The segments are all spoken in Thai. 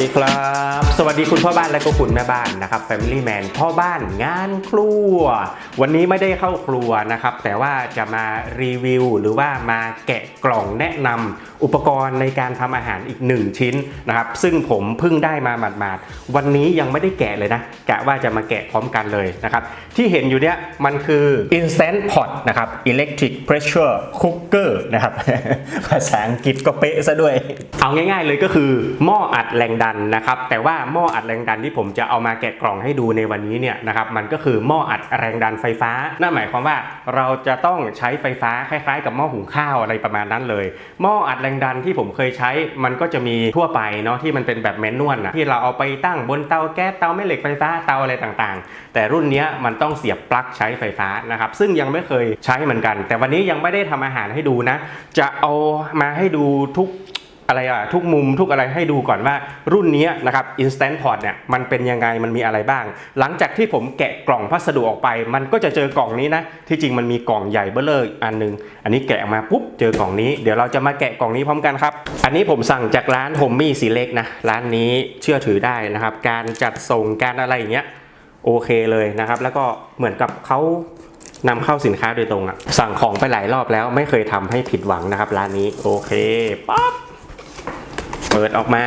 ดีครับ สวัสดีคุณพ่อบ้านและก็คุณแม่บ้านนะครับ Family Man พ่อบ้านงานครัว วันนี้ไม่ได้เข้าครัวนะครับ แต่ว่าจะมารีวิว หรือว่ามาแกะกล่องแนะนำอุปกรณ์ในการทำอาหารอีก1ชิ้นนะครับ ซึ่งผมเพิ่งได้มาหมาดๆ วันนี้ยังไม่ได้แกะเลยนะกะว่าจะมาแกะพร้อมกันเลยนะครับ ที่เห็นอยู่เนี้ยมันคือ instant pot นะครับ electric pressure cooker นะครับ ภาษาอังกฤษก็เป๊ะซะด้วย เอาง่ายๆเลยก็คือหม้ออัดแรงดันนะครับ แต่ว่าหม้ออัดแรงดันที่ผมจะเอามาแกะกล่องให้ดูในวันนี้เนี่ยนะครับมันก็คือหม้ออัดแรงดันไฟฟ้า นั่นหมายความว่าเราจะต้องใช้ไฟฟ้าคล้ายๆ กับหม้อหุงข้าวอะไรประมาณนั้นเลย หม้ออัดแรงดันที่ผมเคยใช้มันก็จะมีทั่วไปเนาะที่มันเป็นแบบแมนนวลนะที่เราเอาไปตั้งบนเตาแก๊สเตาแม่เหล็กไฟฟ้าเตาอะไรต่างๆ แต่รุ่นนี้มันต้องเสียบปลั๊กใช้ไฟฟ้านะครับซึ่งยังไม่เคยใช้เหมือนกัน แต่วันนี้ยังไม่ได้ทำอาหารให้ดูนะ จะเอามาให้ดูทุก อะไรอะทุกมุมทุกอะไรให้ดูก่อนว่ารุ่นนี้นะครับ Instant Pot เนี่ยมันเป็นยังไงมันมีอะไรบ้าง หลังจากที่ผมแกะกล่องพัสดุออกไป มันก็จะเจอกล่องนี้นะ ที่จริงมันมีกล่องใหญ่เบ้อเลยอันหนึง อันนี้แกะออกมาปุ๊บเจอกล่องนี้ เดี๋ยวเราจะมาแกะกล่องนี้พร้อมกันครับ อันนี้ผมสั่งจากร้านโฮมมี่สีเล็กนะ ร้านนี้เชื่อถือได้นะครับ การจัดส่งการอะไรอย่างเงี้ยโอเคเลยนะครับ แล้วก็เหมือนกับเขานำเข้าสินค้าโดยตรงอะสั่งของไปหลายรอบแล้วไม่เคยทำให้ผิดหวังนะครับ ร้านนี้โอเคปั๊บ เปิดออกมา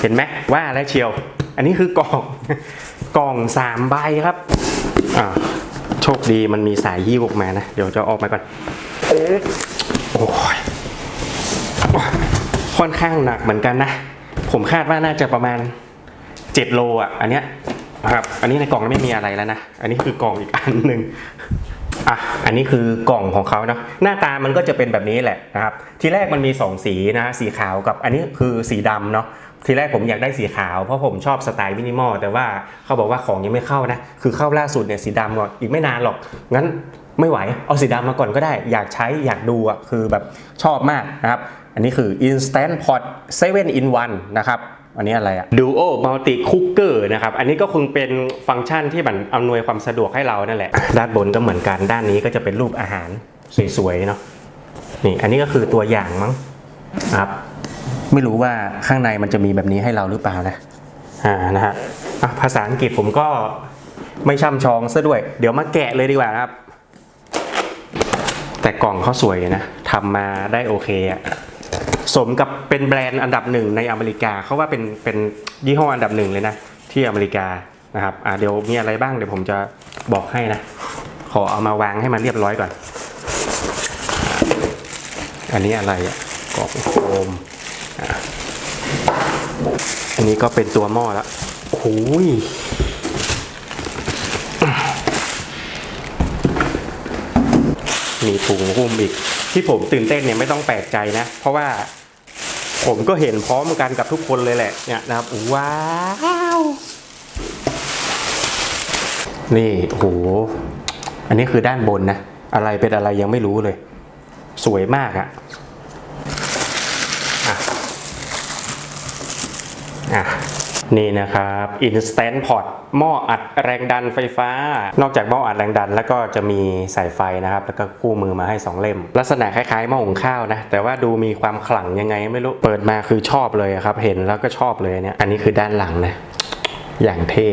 เห็นไหมว่าแล้วเชียว อันนี้คือกล่องกล่องสามใบครับอ่าโชคดีมันมีสายยี่ออกมานะ เดี๋ยวจะออกมาก่อนโอ้ยค่อนข้างหนักเหมือนกันนะ ผมคาดว่าน่าจะประมาณ 7 โลอะ อันเนี้ยครับ อันนี้ในกล่องไม่มีอะไรแล้วนะ อันนี้คือกล่องอีกอันหนึ่ง อะอันนี้คือกล่องของเขาเนาะหน้าตามันก็จะเป็นแบบนี้แหละนะครับ ทีแรกมันมี 2 สีนะสีขาวกับอันนี้คือสีดำเนาะทีแรกผมอยากได้สีขาวเพราะผมชอบสไตล์มินิมอลแต่ว่าเขาบอกว่าของยังไม่เข้านะ คือเข้าล่าสุดเนี่ยสีดำก่อนอีกไม่นานหรอกงั้นไม่ไหวเอาสีดำมาก่อนก็ได้ อยากใช้อยากดูอะคือแบบชอบมากนะครับ อันนี้คือ Instant Pot 7 in 1นะครับ อันนี้อะไรอะ Duo Multi Cooker นะครับ อันนี้ก็คงเป็นฟังก์ชันที่มันอำนวยความสะดวกให้เรานั่นแหละ ด้านบนก็เหมือนกัน ด้านนี้ก็จะเป็นรูปอาหารสวยๆเนาะ นี่ อันนี้ก็คือตัวอย่างมั้งครับ ไม่รู้ว่าข้างในมันจะมีแบบนี้ให้เราหรือเปล่านะ อ่า นะฮะอะภาษาอังกฤษผมก็ไม่ช่ำชองซะด้วย เดี๋ยวมาแกะเลยดีกว่านะครับ แต่กล่องเขาสวยนะทำมาได้โอเคอะ สมกับเป็นแบรนด์อันดับหนึ่งในอเมริกาเขาว่าเป็นเป็นยี่ห้ออันดับหนึ่งเลยนะ ที่อเมริกานะครับอ่าเดี๋ยวมีอะไรบ้างเดี๋ยวผมจะบอกให้นะ ขอเอามาวางให้มันเรียบร้อยก่อน อันนี้อะไรอะกล่องโฟมอันนี้ก็เป็นตัวหม้อแล้วโอ้ยมีถุงหุ้มอีก ที่ผมตื่นเต้นเนี่ยไม่ต้องแปลกใจนะ เพราะว่าผมก็เห็นพร้อมกันกับทุกคนเลยแหละเนี่ยนะครับว้าวนี่โอ้โหอันนี้คือด้านบนนะ อะไรเป็นอะไรยังไม่รู้เลย สวยมากอะอะอะ นี่นะครับ Instant Pot หม้ออัดแรงดันไฟฟ้า นอกจากหม้ออัดแรงดันแล้วก็จะมีสายไฟนะครับ แล้วก็คู่มือมาให้2เล่ม ลักษณะคล้ายๆหม้อหุงข้าวนะ แต่ว่าดูมีความขลังยังไงไม่รู้ เปิดมาคือชอบเลยครับ เห็นแล้วก็ชอบเลยเนี่ย อันนี้คือด้านหลังนะ อย่างเท่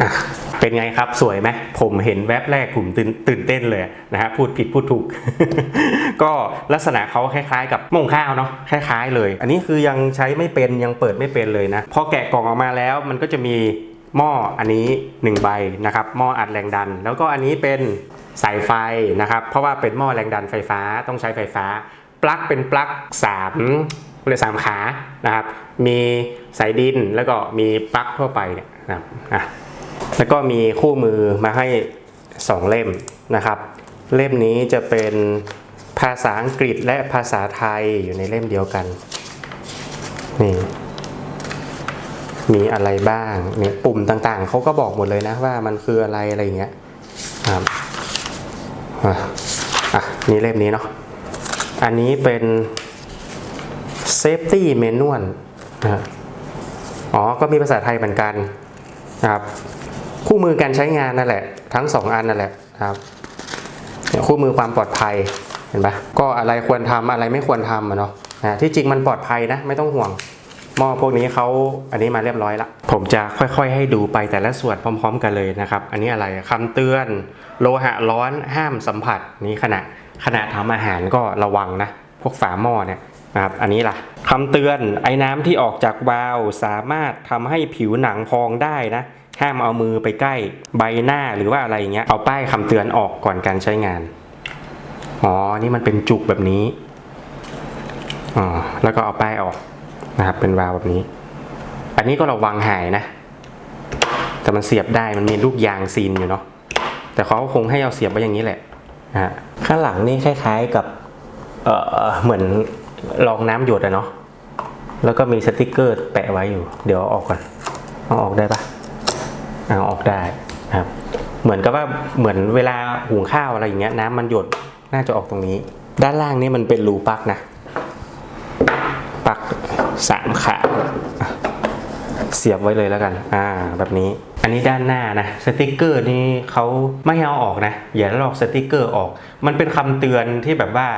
อะ เป็นไงครับสวยไหมผมเห็นแวบแรกผมตื่นตื่นเต้นเลยนะฮะพูดผิดพูดถูก ก็ลักษณะเขาคล้ายๆ กับหมงข้าวเนาะคล้ายๆ เลย อันนี้คือยังใช้ไม่เป็นยังเปิดไม่เป็นเลยนะพอแกะกล่องออกมาแล้วมันก็จะมีหม้ออันนี้ 1 ใบนะครับหม้ออัดแรงดัน แล้วก็อันนี้เป็นสายไฟนะครับ เพราะว่าเป็นหม้อแรงดันไฟฟ้าต้องใช้ไฟฟ้า ปลั๊กเป็นปลั๊ก3เลยสามขานะครับ มีสายดินแล้วก็มีปลั๊กทั่วไปเนี่ยนะครับอะ แล้วก็มีคู่มือมาให้ 2 เล่มนะครับ เล่มนี้จะเป็นภาษาอังกฤษและภาษาไทยอยู่ในเล่มเดียวกันนี่มีอะไรบ้างเนี่ยปุ่มต่างๆเขาก็บอกหมดเลยนะว่ามันคืออะไรอะไรอย่างเงี้ยครับอะอะนี่เล่มนี้เนาะอันนี้เป็น safety manual นะอ๋อ ก็มีภาษาไทยเหมือนกันนะครับ คู่มือการใช้งานนั่นแหละ ทั้งสองอันนั่นแหละครับคู่มือความปลอดภัยเห็นปะก็อะไรควรทำอะไรไม่ควรทำเนาะนะที่จริงมันปลอดภัยนะ ไม่ต้องห่วงหม้อพวกนี้เขาอันนี้มาเรียบร้อยละผมจะค่อยๆ ให้ดูไปแต่ละส่วนพร้อม ๆ กันเลยนะครับ อันนี้อะไรคำเตือน โลหะร้อนห้ามสัมผัสนี่ขณะขณะทำอาหารก็ระวังนะ พวกฝาหม้อเนี่ยนะครับอันนี้ล่ะคำเตือนไอ้น้ำที่ออกจากวาล์วสามารถทำให้ผิวหนังพองได้นะ ห้ามเอามือไปใกล้ใบหน้าหรือว่าอะไรเงี้ย เอาป้ายคำเตือนออกก่อนการใช้งาน อ๋อ นี่มันเป็นจุกแบบนี้ อ๋อ แล้วก็เอาป้ายออกนะครับ เป็นวาล์วแบบนี้ อันนี้ก็ระวังหายนะ แต่มันเสียบได้ มันมีลูกยางซีนอยู่เนาะ แต่เขาคงให้เอาเสียบไว้อย่างนี้แหละฮะข้างหลังนี่คล้ายๆกับ เออเหมือนรองน้ำหยดอะเนาะ แล้วก็มีสติกเกอร์แปะไว้อยู่ เดี๋ยวอออกก่อนเอาออกได้ปะ เอาออกได้ครับ เหมือนกับว่าเหมือนเวลาหุงข้าวอะไรอย่างเงี้ยน้ำมันหยดน่าจะออกตรงนี้ ด้านล่างนี่มันเป็นรูปลักนะปลักสามขาเสียบไว้เลยแล้วกัน อ่า แบบนี้ อันนี้ด้านหน้านะ สติกเกอร์นี่เขาไม่เอาออกนะ อย่าลอกสติกเกอร์ออก มันเป็นคำเตือนที่แบบว่า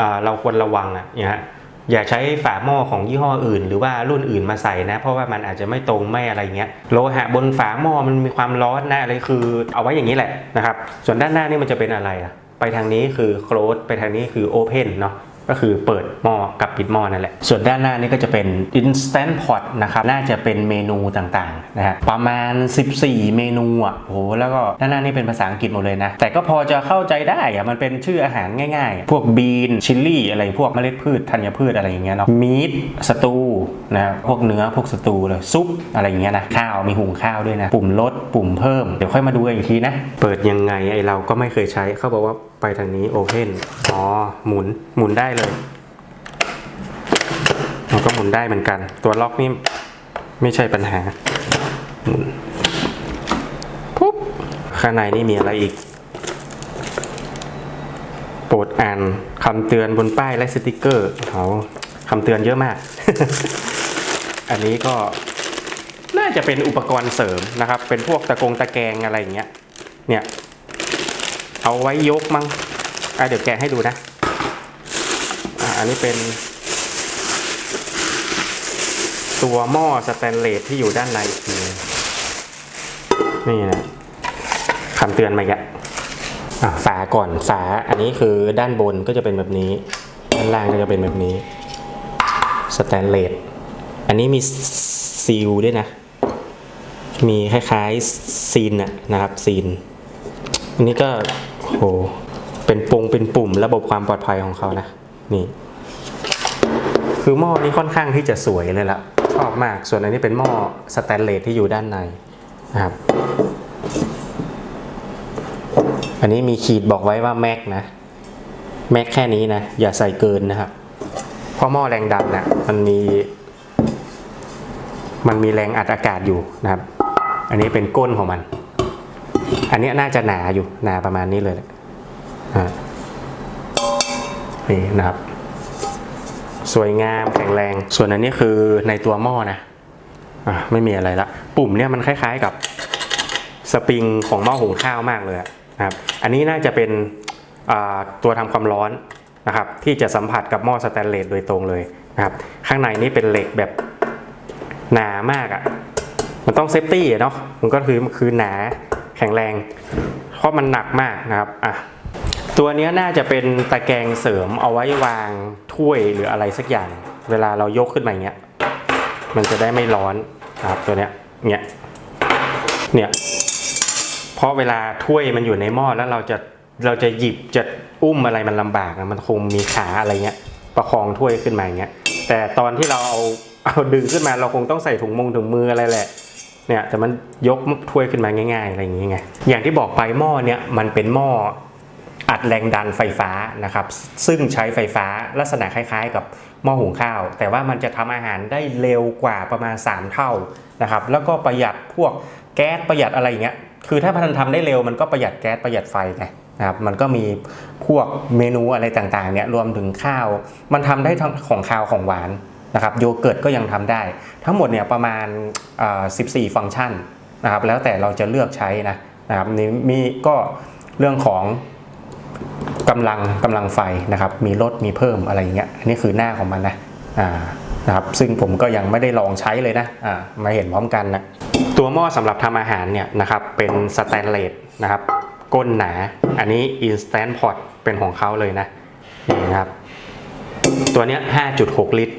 อ่าเราควรระวังอะเนี่ยฮะ อย่าใช้ฝาหม้อของยี่ห้ออื่น หรือว่ารุ่นอื่นมาใส่นะ เพราะว่ามันอาจจะไม่ตรงไม่อะไรเงี้ยโลหะบนฝาหม้อมันมีความร้อนนะอะไรคือ เอาไว้อย่างนี้แหละนะครับส่วนด้านหน้านี่มันจะเป็นอะไรอะไปทางนี้คือ close ไปทางนี้คือ open เนาะ ก็คือเปิดหม้อกับปิดหม้อนั่นแหละ ส่วนด้านหน้านี่ก็จะเป็น instant pot นะครับ น่าจะเป็นเมนูต่างๆนะฮะประมาณ 14 เมนูอะโอ้โหแล้วก็ด้านหน้านี่เป็นภาษาอังกฤษหมดเลยนะ แต่ก็พอจะเข้าใจได้อะมันเป็นชื่ออาหารง่ายๆ พวกบีน ชิลลี่ อะไรพวกเมล็ดพืชธัญพืชอะไรอย่างเงี้ยเนาะมีดสตูนะพวกเนื้อพวกสตูเลยซุปอะไรอย่างเงี้ยนะข้าวมีหุงข้าวด้วยนะ ปุ่มลดปุ่มเพิ่มเดี๋ยวค่อยมาดูกันอีกทีนะ เปิดยังไงไอเราก็ไม่เคยใช้เขาบอกว่าไปทางนี้โอเพนอ๋อ หมุน หมุนได้เลยมันก็หมุนได้เหมือนกัน ตัวล็อกนี่ไม่ใช่ปัญหา หมุน ปุ๊บ ข้างในนี่มีอะไรอีก โปรดอ่านคำเตือนบนป้ายและสติกเกอร์เขาคำเตือนเยอะมาก อันนี้ก็น่าจะเป็นอุปกรณ์เสริมนะครับ เป็นพวกตะกงตะแกงอะไรอย่างเงี้ย เนี่ย เอาไว้ยกมั้งอะเดี๋ยวแกะให้ดูนะอะอันนี้เป็น ตัวหม้อสแตนเลสที่อยู่ด้านในนี่นะคำเตือนมาอีกะฝาก่อนฝาอันนี้คือด้านบนก็จะเป็นแบบนี้ ด้านล่างก็จะเป็นแบบนี้สแตนเลสอันนี้มีซีลด้วยนะ มีคล้ายๆซีนอะนะครับซีน อันนี้ก็โหเป็นปงเป็นปุ่มระบบความปลอดภัยของเขานะ นี่ คือหม้อนี้ค่อนข้างที่จะสวยเลยละชอบมากส่วนอันนี้เป็นหม้อสแตนเลสที่อยู่ด้านในนะครับ อันนี้มีขีดบอกไว้ว่าแม็กนะแม็กแค่นี้นะ อย่าใส่เกินนะครับเพราะหม้อแรงดันนะมันมี มันมีแรงอัดอากาศอยู่นะครับ อันนี้เป็นก้นของมัน อันนี้น่าจะหนาอยู่หนาประมาณนี้เลยแหละนี่นะครับ สวยงามแข็งแรง ส่วนอันนี้คือในตัวหม้อนะอะไม่มีอะไรละ ปุ่มเนี่ยมันคล้ายๆกับสปริงของหม้อหุงข้าวมากเลยอะนะครับ อันนี้น่าจะเป็นตัวทำความร้อนนะครับ ที่จะสัมผัสกับหม้อสแตนเลสโดยตรงเลยนะครับ ข้างในนี่เป็นเหล็กแบบหนามากอะ่ะ มันต้องเซฟตี้เนาะมันก็คือคือหนา แข็งแรง เพราะมันหนักมากนะครับอะตัวเนี้ยน่าจะเป็นตะแกรงเสริมเอาไว้วางถ้วยหรืออะไรสักอย่าง เวลาเรายกขึ้นมาอย่างเงี้ยมันจะได้ไม่ร้อนครับตัวเนี้ยเนี้ยเนี่ยเพราะเวลาถ้วยมันอยู่ในหม้อแล้วเราจะเราจะหยิบจะอุ้มอะไรมันลำบากนะมันคงมีขาอะไรเงี้ยประคองถ้วยขึ้นมาอย่างเงี้ยแต่ตอนที่เราเอาเอาดึงขึ้นมาเราคงต้องใส่ถุงมงถุงมืออะไรแหละ เนี่ยแต่มันยกถ้วยขึ้นมาง่าย ๆ อะไรอย่างเงี้ยไงอย่างที่บอกไปหม้อเนี่ยมันเป็นหม้ออัดแรงดันไฟฟ้านะครับ ซึ่งใช้ไฟฟ้าลักษณะคล้าย ๆ กับหม้อหุงข้าว แต่ว่ามันจะทำอาหารได้เร็วกว่าประมาณ 3 เท่านะครับ แล้วก็ประหยัดพวกแก๊สประหยัดอะไรอย่างเงี้ยคือถ้ามันทำได้เร็วมันก็ประหยัดแก๊สประหยัดไฟไงนะครับมันก็มีพวกเมนูอะไรต่างๆเนี่ยรวมถึงข้าว มันทำได้ทั้งของข้าวของหวาน นะครับโยเกิร์ตก็ยังทำได้ ทั้งหมดเนี่ยประมาณ 14 ฟังก์ชันนะครับแล้วแต่เราจะเลือกใช้นะนะครับนี่มีก็เรื่องของกำลังกำลังไฟนะครับมีลดมีเพิ่มอะไรอย่างเงี้ยอันนี้คือหน้าของมันนะอ่านะครับซึ่งผมก็ยังไม่ได้ลองใช้เลยนะอ่ามาเห็นพร้อมกันนะตัวหม้อสำหรับทำอาหารเนี่ยนะครับเป็นสแตนเลสนะครับก้นหนา อันนี้ Instant Pot เป็นของเขาเลยนะนี่นะครับตัวเนี้ย5.6 ลิตร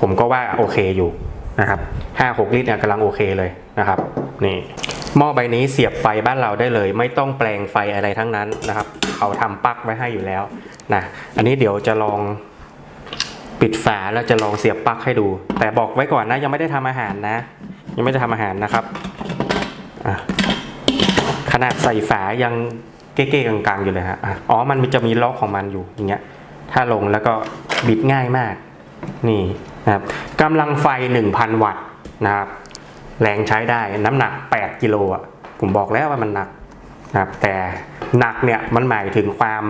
ผมก็ว่าโอเคอยู่นะครับ5-6ลิตรเนี่ยกำลังโอเคเลยนะครับนี่หม้อใบนี้เสียบไฟบ้านเราได้เลย ไม่ต้องแปลงไฟอะไรทั้งนั้นนะครับเขาทำปลั๊กไว้ให้อยู่แล้วนะอันนี้เดี๋ยวจะลองปิดฝาแล้วจะลองเสียบปลั๊กให้ดู แต่บอกไว้ก่อนนะยังไม่ได้ทำอาหารนะ ยังไม่ได้ทำอาหารนะครับขนาดใส่ฝายังเก๊ๆกลางๆอยู่เลยฮะอะอ๋อมันจะมีล็อกของมันอยู่อย่างเงี้ยถ้าลงแล้วก็บิดง่ายมาก นี่ นะครับกำลังไฟ 1,000 วัตต์นะครับแรงใช้ได้น้ำหนัก 8 กิโลอะผมบอกแล้วว่ามันหนักนะครับแต่หนักเนี่ยมันหมายถึงความ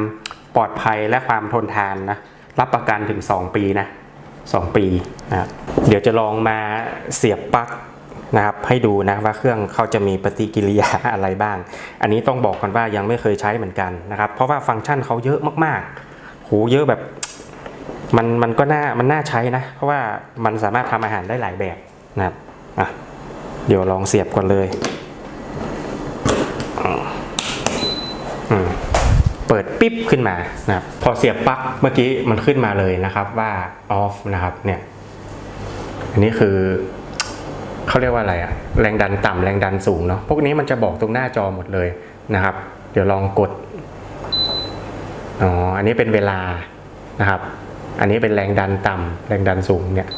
ปลอดภัยและความทนทานนะรับประกันถึง 2 ปีนะ2ปีนะครับเดี๋ยวจะลองมาเสียบปลั๊กนะครับให้ดูนะว่าเครื่องเขาจะมีปฏิกิริยาอะไรบ้าง อันนี้ต้องบอกกันว่ายังไม่เคยใช้เหมือนกันนะครับ เพราะว่าฟังก์ชันเขาเยอะมากๆโหเยอะแบบ มันมันก็น่ามันน่าใช้นะ เพราะว่ามันสามารถทำอาหารได้หลายแบบนะครับอะเดี๋ยวลองเสียบก่อนเลยอืมเปิดปิ๊บขึ้นมานะครับพอเสียบปลั๊กเมื่อกี้มันขึ้นมาเลยนะครับว่า off นะครับเนี่ยอันนี้คือเขาเรียกว่าอะไรอะแรงดันต่ำแรงดันสูงเนาะพวกนี้มันจะบอกตรงหน้าจอหมดเลยนะครับ เดี๋ยวลองกดอ๋ออันนี้เป็นเวลานะครับ อันนี้เป็นแรงดันต่ำแรงดันสูงเนี่ย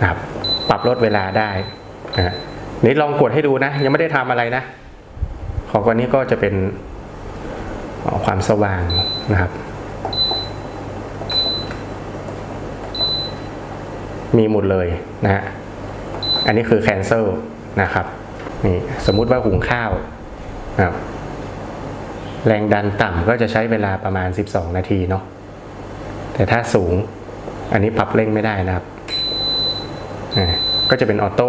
นะครับปรับลดเวลาได้นะฮะนี่ลองกดให้ดูนะ ยังไม่ได้ทำอะไรนะของวันนี้ก็จะเป็นความสว่างนะครับ มีหมดเลยนะฮะอันนี้คือ cancel นะครับนี่สมมุติว่าหุงข้าวนะครับแรงดันต่ำก็จะใช้เวลาประมาณ 12 นาทีเนาะแต่ถ้าสูง อันนี้ปรับเร่งไม่ได้นะครับ ก็จะเป็นออโต้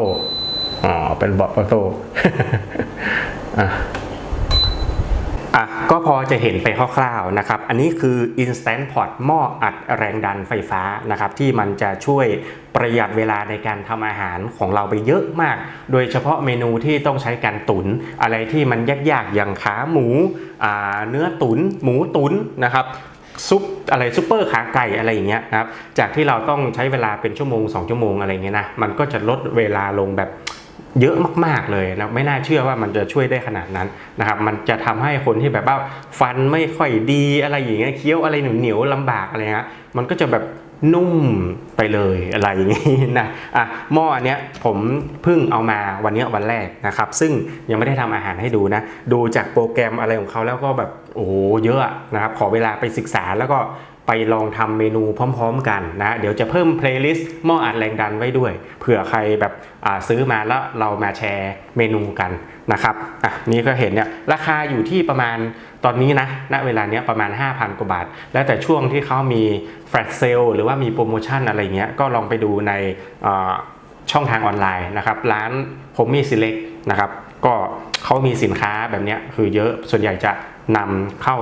อ๋อ เป็นบอทออโต้ อะอะก็พอจะเห็นไปคร่าวๆนะครับ อันนี้คือ Instant Pot หม้ออัดแรงดันไฟฟ้านะครับ ที่มันจะช่วยประหยัดเวลาในการทำอาหารของเราไปเยอะมาก โดยเฉพาะเมนูที่ต้องใช้การตุน อะไรที่มันยากๆ อย่างขาหมูอ่าเนื้อตุน หมูตุนนะครับ ซุปอะไรซุปเปอร์ขาไก่อะไรอย่างเงี้ยนะครับจากที่เราต้องใช้เวลาเป็นชั่วโมง 2 ชั่วโมงอะไรเงี้ยนะมันก็จะลดเวลาลงแบบเยอะมากๆเลยนะไม่น่าเชื่อว่ามันจะช่วยได้ขนาดนั้นนะครับมันจะทำให้คนที่แบบว่าฟันไม่ค่อยดีอะไรอย่างเงี้ยเคี้ยวอะไรเหนียวๆลำบากอะไรเงี้ยมันก็จะแบบนุ่มไปเลยอะไรอย่างงี้นะอะหม้ออันเนี้ยผมเพิ่งเอามาวันเนี้ยวันแรกนะครับ ซึ่งยังไม่ได้ทำอาหารให้ดูนะ ดูจากโปรแกรมอะไรของเขาแล้วก็แบบ โอ้โหเยอะนะครับขอเวลาไปศึกษาแล้วก็ไปลองทำเมนูพร้อมๆกันนะเดี๋ยวจะเพิ่มเพลย์ลิสต์หม้ออัดแรงดันไว้ด้วยเผื่อใครแบบซื้อมาแล้วเรามาแชร์เมนูกันนะครับอะนี่ก็เห็นเนี่ยราคาอยู่ที่ประมาณตอนนี้นะณเวลาเนี้ยประมาณ 5,000 กว่าบาท แล้วแต่ช่วงที่เขามีแฟลชเซลหรือว่ามีโปรโมชั่นอะไรเงี้ยก็ลองไปดูในช่องทางออนไลน์นะครับร้าน h o m e Select นะครับก็เขามีสินค้าแบบนี้คือเยอะส่วนใหญ่จะ นำเข้า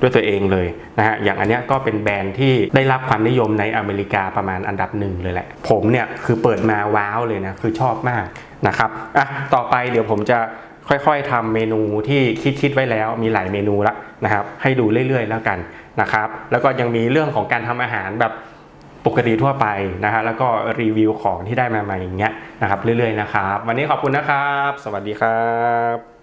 ด้วยตัวเองเลยนะฮะ อย่างอันนี้ก็เป็นแบรนด์ที่ได้รับความนิยมในอเมริกาประมาณอันดับหนึ่งเลยแหละ ผมเนี่ยคือเปิดมาว้าวเลยนะ คือชอบมากนะครับอะต่อไปเดี๋ยวผมจะค่อยๆทำเมนูที่คิดๆไว้แล้วมีหลายเมนูละนะครับ ให้ดูเรื่อยๆแล้วกันนะครับ แล้วก็ยังมีเรื่องของการทำอาหารแบบปกติทั่วไปนะฮะแล้วก็รีวิวของที่ได้มาใหม่อย่างเงี้ยนะครับเรื่อยๆนะครับ วันนี้ขอบคุณนะครับ สวัสดีครับ